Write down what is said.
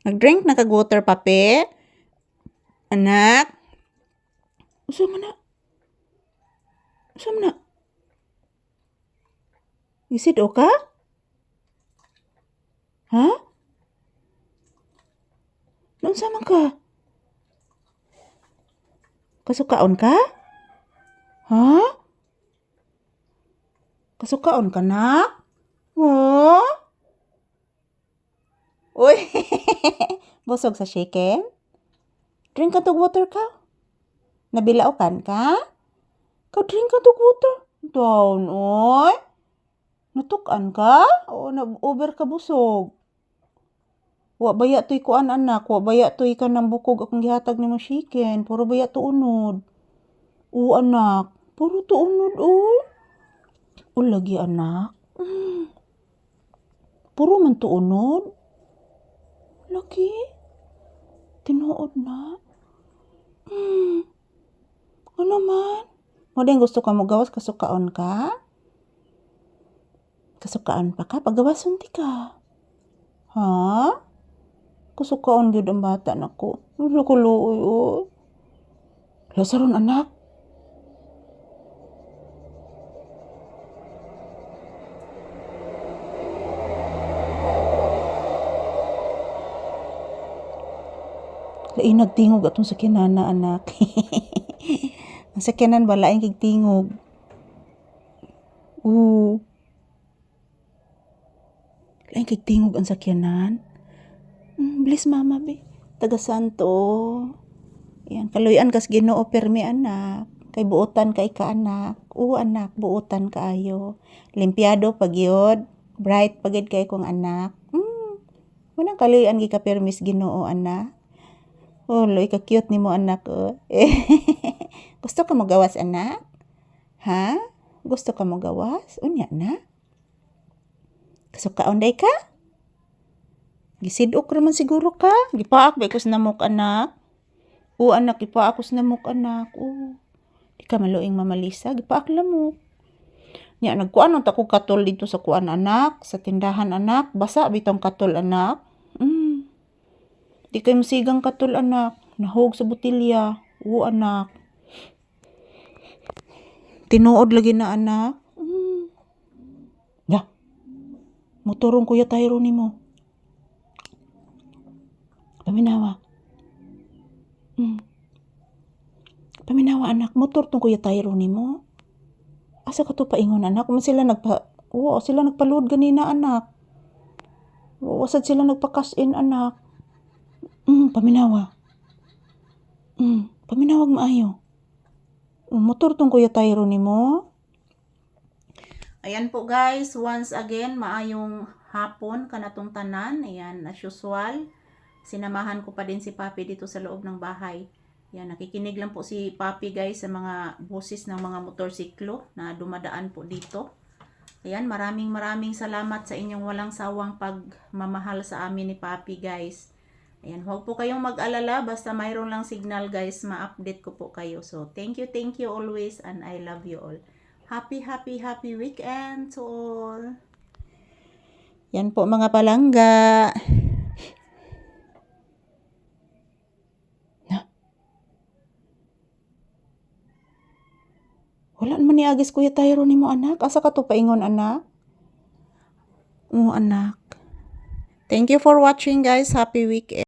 Nag-drink na kag-water pape? Anak? Usa man na? Usa man na? Isid o ka? Ha? Noon sa man ka? Kasukaon ka? Ha? Kasukaon ka na? Ha? Uy! Busog sa chicken? Drink ka water ka? Nabilaukan ka? Ka drink ka water? Down, oy! Natukan ka? O na-over ka busog? Wa baya to'y kuan anak, wa baya to'y ka ng bukog akong gihatag ni mo chicken. Puro baya to unod. O anak, puro to unod, oy. O lagi anak. Mm. Puro man to unod. Lagi. Tinuod na. Hmm. Ano man? Mo din gusto ka mo gawas kasukaon ka? Kasukaan pa ka? Pagawason ti ka. Ha? Kasukaon gyud ang bata nako. Ko luoy oy. Lasaron anak. Lain nagtingog atong sakyanan na anak. Ang sakyanan ba lain kig tingog. Oo. Lain kig tingog ang sakyanan. Mm, bilis mama be. Taga Santo. Yan, kaluyan kas Ginoo permi anak. Kay buotan kay ka anak. Oo anak, buotan kaayo. Limpiado pagyod. Bright pagid kay kong anak. Mm. Manang kaluyan gi ka permis Ginoo anak. Oh, loy ka cute nimo anak oh. Gusto ka mo gawas anak? Ha? Gusto ka mo gawas? Unya na? Kasukaon day ka? Gisidok raman siguro ka. Gipaak ba ikos namok anak? O anak, gipaak ko namok anak. O. Di ka maluing mamalisa. Gipaak lamok. Nya, nagkuan ang tako katol dito sa kuan anak. Sa tindahan anak. Basa bitong katol anak. Di kay musigang katol anak. Nahog sa botilya. O anak. Tinuod lagi na anak. Mm. Ya. Motorong kuya tayo ni mo. Paminawa. Mm. Paminawa anak, motor tong kuya tayo ni mo. Asa ka to paingon anak? Kung sila nagpa... Oo, sila nagpaluod ganina anak. Oo, sila nagpa-cash in anak. Mm, paminawa. Mm, paminawag maayo. Mm, motor tong kuya tayo ni mo. Ayan po guys, once again, maayong hapon kanatong tanan. Ayan, as usual. Sinamahan ko pa din si Papi dito sa loob ng bahay. Yan, nakikinig lang po si Papi guys sa mga boses ng mga motorsiklo na dumadaan po dito. Ayan, maraming maraming salamat sa inyong walang sawang pagmamahal sa amin ni Papi guys. Ayan, huwag po kayong mag-alala basta mayroon lang signal guys, ma-update ko po kayo. So, thank you, thank you always and I love you all. Happy, happy, happy weekend to all. Yan po mga palangga. Wala naman ni Agis Kuya Tyro ni mo anak. Asa ka to paingon anak? Oo anak. Thank you for watching guys. Happy weekend.